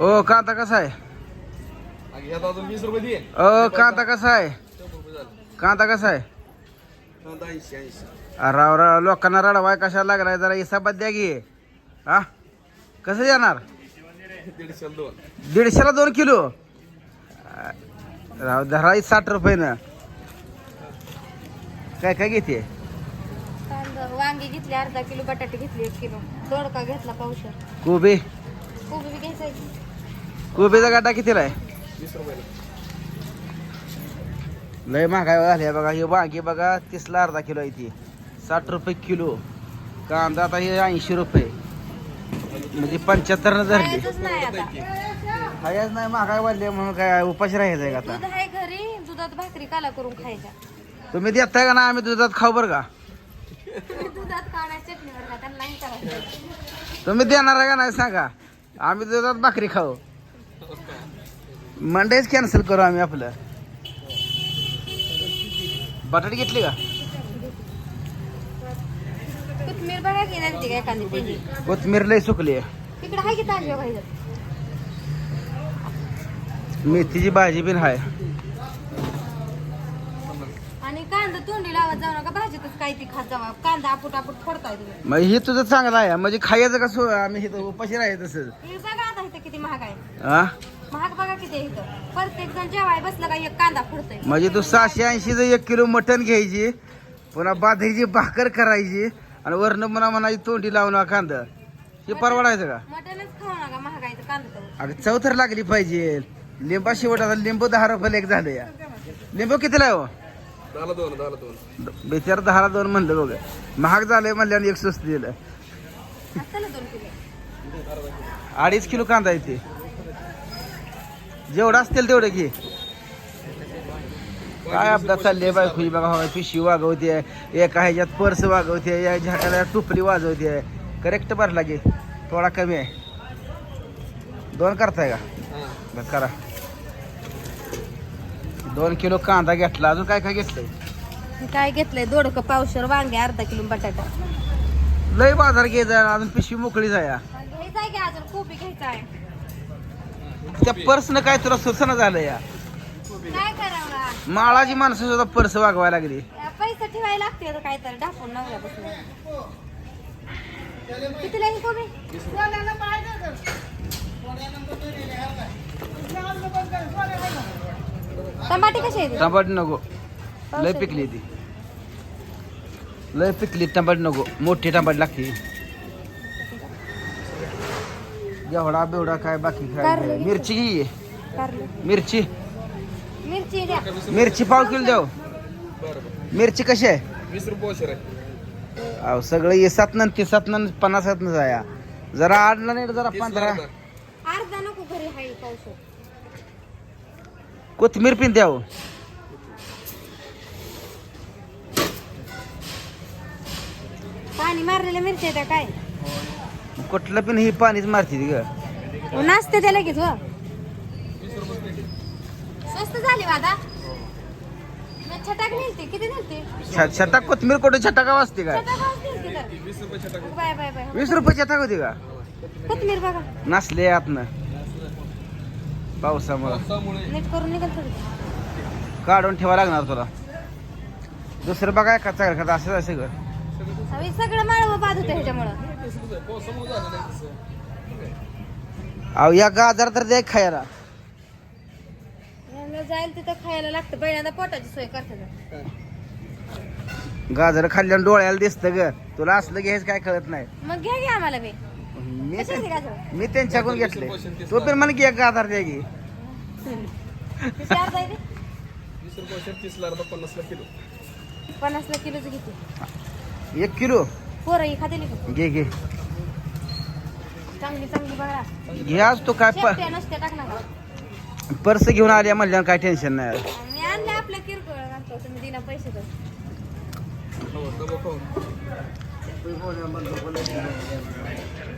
ओ कांदा कसा आहे? अजून वीस रुपये दे अ कांदा कसा आहे? कांदा कसा आहे? ऐंशी राव राव लोकांना रडवाय कशाला लागलाय? जरा हिसाबात द्या की. हा? कसं दोन. दीडशेला दोन किलो? राव धरा ही साठ रुपये ना काय काय घेते कांदा वांगी घेतली अर्धा किलो बटाटे घेतली एक किलो. दोडका घेतला पावशर. कोबी? कोबी बी घ्यायचा आहे. कोबीचा गाडा कितीला आहे? लय महागाई झाली बघा. हे वांगी बघा तीसला अर्धा किलो आहे ती. साठ रुपये किलो. कांदा आता हे ऐंशी रुपये. म्हणजे पंच्याहत्तर धरली. नाही आता. खायच नाही महागाई वाढली म्हणून काय उपाशी राहायचं आहे का आता? आहे घरी दुधात भाकरी काला करून खायच्या. तुम्ही देताय का ना आम्ही दुधात खाऊ बरं का? दुधात काढा चटणीवर का त्यांना नाही करायचं. तुम्ही देणार आहे का नाही सांगा. आम्ही दुधात भाकरी खाऊ. मंडेच कॅन्सल करू आम्ही आपलं. बटाटे घेतली का? कोथमीर बघा की नाही काय एखादी पेंडी कोथमीर लय सुकली. तिकडे आहे की ताजी भाई मेथीची भाजी बिन आहे आणि कांदा तोंडी लावत जाऊ नका भाजीतच काय ती खात जावा. कांदा आपूट आपूट फोडताय तुम्ही. मग हे तुझं चांगलं आहे. म्हणजे खायचं का सो आम्ही इथं उपाशी राहायचं तसंच हे बघा आता इथं किती महाग आहे. हा महाग बघा किती आहे इथं. प्रत्येक जण जेवाय बसलं का एक कांदा फोडतोय. म्हणजे तू सहाशे ऐंशीचं एक किलो मटण घ्यायची पुन्हा बाजरीची भाकर करायची आणि वरण म्हणा म्हणायची तोंडी लावून कांदा. हे परवडायचं का? मटनच खाऊ नका महागायचं कांदा तर अगं चव तर लागली पाहिजे. लिंबा शेवट आता लिंबू दहा रुपये एक झालं या. लिंबू कितीला आहे हो? दहाला दोन दहाला दोन. बेचार दहाला दोन म्हणलं बघ. महाग झालंय म्हणल्यानं एक स्वस्त दिलं. दोन किलो. अडीच किलो कांदा येते जेवढं असतील तेवढं घे. काय आपला चालले बाय खुई बघा हवा पिशवी वागवते एका ह्याच्यात पर्स वागवते या झाडाला टुपली वाजवते करेक्ट भरला घे थोडा कमी आहे. दोन करताय का? बरं करा. दोन किलो कांदा घेतला अजून काय काय घेतलंय? मी काय घेतलंय? दोडकं पावशर वांगे अर्धा किलो बटाटा. लय बाजार घ्यायचा अजून पिशवी मोकळी जाया. घ्यायचा आहे की अजून? कोबी घ्यायचा आहे त्या पर्सनं काय तुला सुचना झालं या? काय करावं? माळाची माणसं सुद्धा पर्स वागवायला लागली. पैसे ठेवायला लागते नवऱ्यापासून कितीला ही कोबी? टमाटे कसे आहेत टमाट नको. लय पिकली ती. लय पिकली टमाट नको. मोठी टमाट लागते. एवढा बेवडा काय बाकी काय कारले. मिरची घे. कारले. मिरची. मिरची द्या. मिरची पाव किलो देव. मिरची कशी आहे? वीस रुपये औषध आहे. अहो सगळं ये सात नन ते सात नन पन्नास सात न जाया. जरा आडला नाही जरा पंधरा. रुपये. अर्धा नको घरी हाय पावशर कोथमीर पिन द्याव पाणी मारलेल्या मिरच्या काय? कुठलं पिन ही पाणीच मारते ग. नाचते त्या लगेच हो स्वस्त झाली वादा छटाक नेलते किती नेलते? छ- छटाक कोथमीर कुठे? छटाका वाजते छटाक तर वीस रुपये छटाक बाय बाय बाय. वीस रुपये छटाक होती का? कोथमीर बघा. नसले आतनं. पावसामुळं. त्यामुळे नीट करून निघाल थोडी. काढून ठेवा लागणार तुला. दुसरं बघाय का चांगलं का असं असं ग सगळं माळवं बाद होतं ह्याच्यामुळं. अहो या गाजर तर द्या खायला. यांना जाईल तिथं खायला लागतं. पहिल्यांदा पोटाची सोय करतात गाजर खाल्ल्यानं डोळ्याला दिसतं ग. तुला असलं घ्यायचं काय कळत नाही. मग घ्या घ्या आम्हाला बी. मी गाजर? मी त्यांच्याकडून घेतले. तो पण मला की एक गाजर द्या की. ते चार जायचे वीस रुपये औषध तीसला अर्धा पन्नासला किलो. पन्नासला किलोचं एक किलो. पोरं घे घे. चांगली चांगली बघा. घे आज तो काय शेपट्या नसत्या पर्स घेऊन आल्या म्हणल्यावर काय टेन्शन नाही. मी आणले आपल्या किरकोळ आणतो तुम्ही दिना पैसे तर.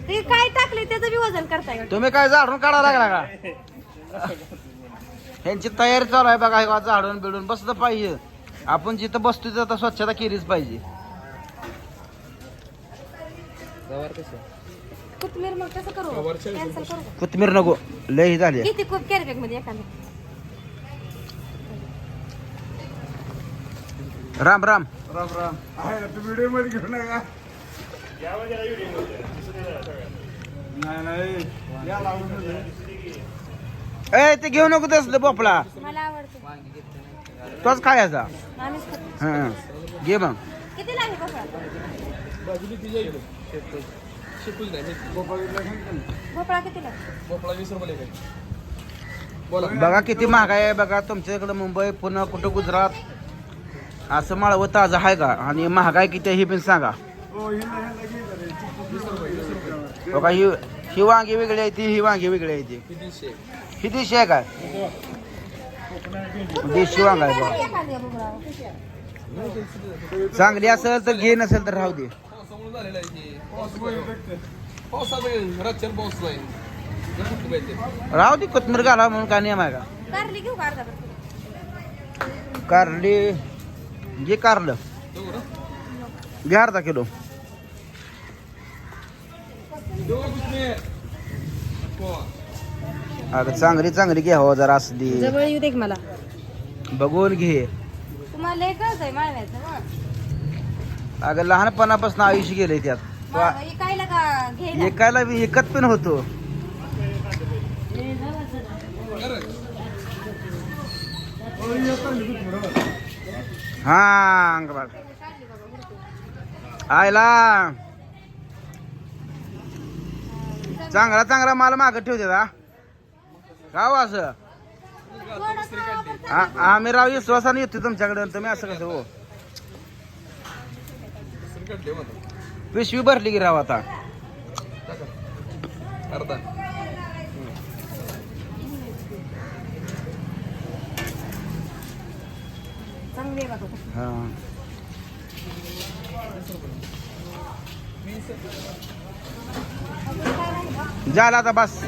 ते काय टाकले त्याचं बी वजन करताय? तुम्ही काय झाडून काढा लागला का? ह्यांची तयारी चालू आहे बघा हे झाडून बिडून बसलं पाहिजे. आपण जिथं बसतो तिथं आता स्वच्छता केलीच पाहिजे. गवार कसं? कोथमीर मग कसं करू? कॅन्सल करू? का? कोथमीर नको. लय झाली. किती खूप कॅरेटमध्ये एखादं? राम राम. राम राम. आहे तू व्हिडिओमध्ये घेऊ नका. नाही नाही. या लावून दे. ए ते घेऊ नको तसलं भोपळा मला आवडतं. तोच खायचा. आम्हीच खातो. हा घे मग. किती लागेल बघा बाजूली ती जाईल. शिकूच नाही मी भोपळा किती लागेल? भोपळा वीस रुपये काय बोला. बघा किती महागाई आहे बघा तुमच्या इकडं मुंबई पुणे कुठं गुजरात. असं माळवं ताजं आहे का? आणि महागाई किती आहे हे पण सांगा. हो बघा ही ही वांगी वेगळी आहे ती ही वांगी वेगळी आहे ती. किती ही देशी आहे काय? देशी वांग आहे बघा. चांगली असेल तर घे नसेल तर राहू दे. पावसामुळे झालेलं आहे की पावसामुळे पावसामुळे रातच्याला पाऊस नाही जर कुठं पाहिजे राहू दे कोथमीर घाला म्हणून काय नियम आहे का? कारली घेऊ का अर्धा किलो? कारली घे कारलं. देऊ ना घे अर्धा किलो. देऊ का कुठे? हो अगं चांगली चांगली घे हो जरा असली जवळ येऊ दे की मला. बघून घे. तुम्हाला आहे माळव्याचं अगं लहानपणापासून आयुष्य गेलंय त्यात. माळवं इकायला का एकायला बी एकत पण होतो. हा आयला. चांगला चांगला माल माग ठेवते का गाव असं. आ- आम्ही राव विश्वासाने येतो तुमच्याकडे तुम्ही असं कसं हो? पिशवी भरली की राव आता. अर्धा. बघा हा. झालं आता बस.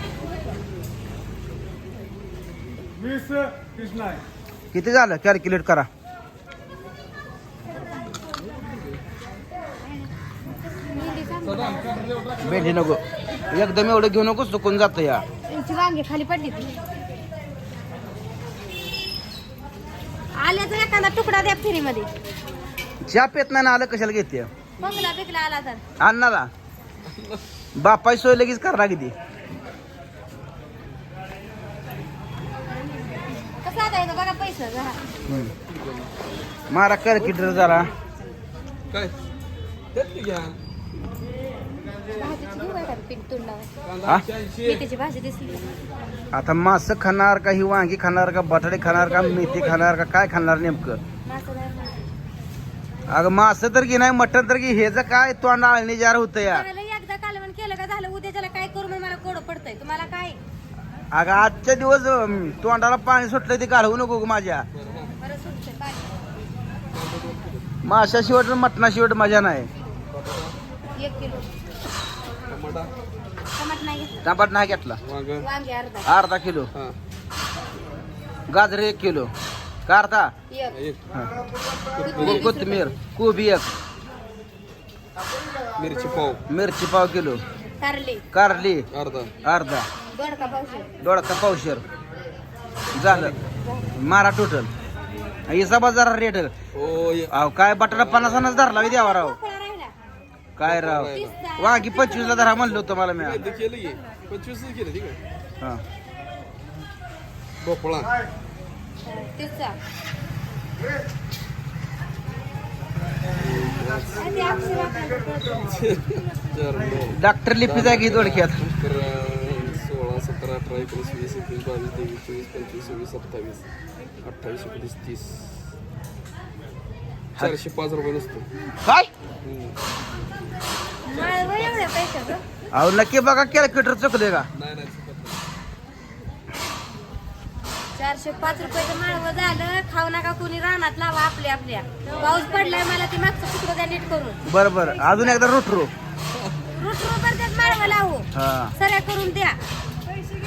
वीस नाही. किती झालं? कॅल्क्युलेट करा. भेंडी नको. एकदम एवढं घेऊ नकोस चुकून जात या. त्यांची वांगी खाली पडली ती. आल्याचा एखादा तुकडा द्या फ्रीमध्ये. चहा पेत नाही ना आलं कशाला घेते? बंगला बिकला आला तर. अण्णाला बापाई सोय लगेच करा किती कसं आता येतो बघा पैसे जरा. मारा काय? त्यात घ्या. पीठ मेथीची भाजी दिसली. आता मासं खाणार का ही वांगी खाणार का बटाटे खाणार का मेथी खाणार का काय खाणार नेमकं? मासं नाही खात. अगं मासं तर की नाही मटण तर की हे जर काय तोंड आळणी जार होतं या. मला लई एकदा कालवण केलं का झालं उद्याच्याला काय करू मला कोड पडतंय. तुम्हाला काय? अगं आजच्या दिवस अं, तोंडाला पाणी सुटलं ते घालवू नको गं माझ्या. बरं सुटतंय पाणी. माशा शिवट मटणा शिवट मजा नाही. एक किलो. टमाटा? टमाट नाही घेतलं. टमाट नाही घेतला. वांग? वांगे अर्धा. अर्धा किलो. हा. गाजर एक किलो. का अर्धा? एक. एक. हा. को- कोथिंबीर कोबी एक. मिरची पाव. मिरची पाव किलो. कारली. कारली. अर्धा. अर्धा. दोडका पावशे दोडका पावशेर. झालं. मारा टोटल हिसाबा जरा रेट ओ अहो काय बटाटा पन्नासानच धरला होय देवा राव काय राव? वांगी पंचवीसला धरा म्हणलो होतं मला मी. ते केलं की. पंचवीस केलं ठीक आहे. हा. भोपळा. तिचा डॉक्टर लिपी जागी दोडक्यात अकरा सोळा सतरा अठरा एकोणीस वीस एकवीस बावीस तेवीस चोवीस पंचवीस सव्वीस सत्तावीस अठ्ठावीस एकोणीस तीस. चारशे पाच रुपये नसतो. काय अहो नक्की बघा कॅल्क्युलेटर चुकले का? नाही नाही चुकत नाही. चारशे पाच रुपयाचं माळवं झालं खाऊ नका कोणी रानात लावा आपल्या आपल्या. पाऊस पडलाय मला ती मागचं तुकडं द्या नीट करून. बरं बरं. अजून एकदा रोटरो. रुट रुपर त्यात माळवं लावू. हा. सऱ्या करून द्या.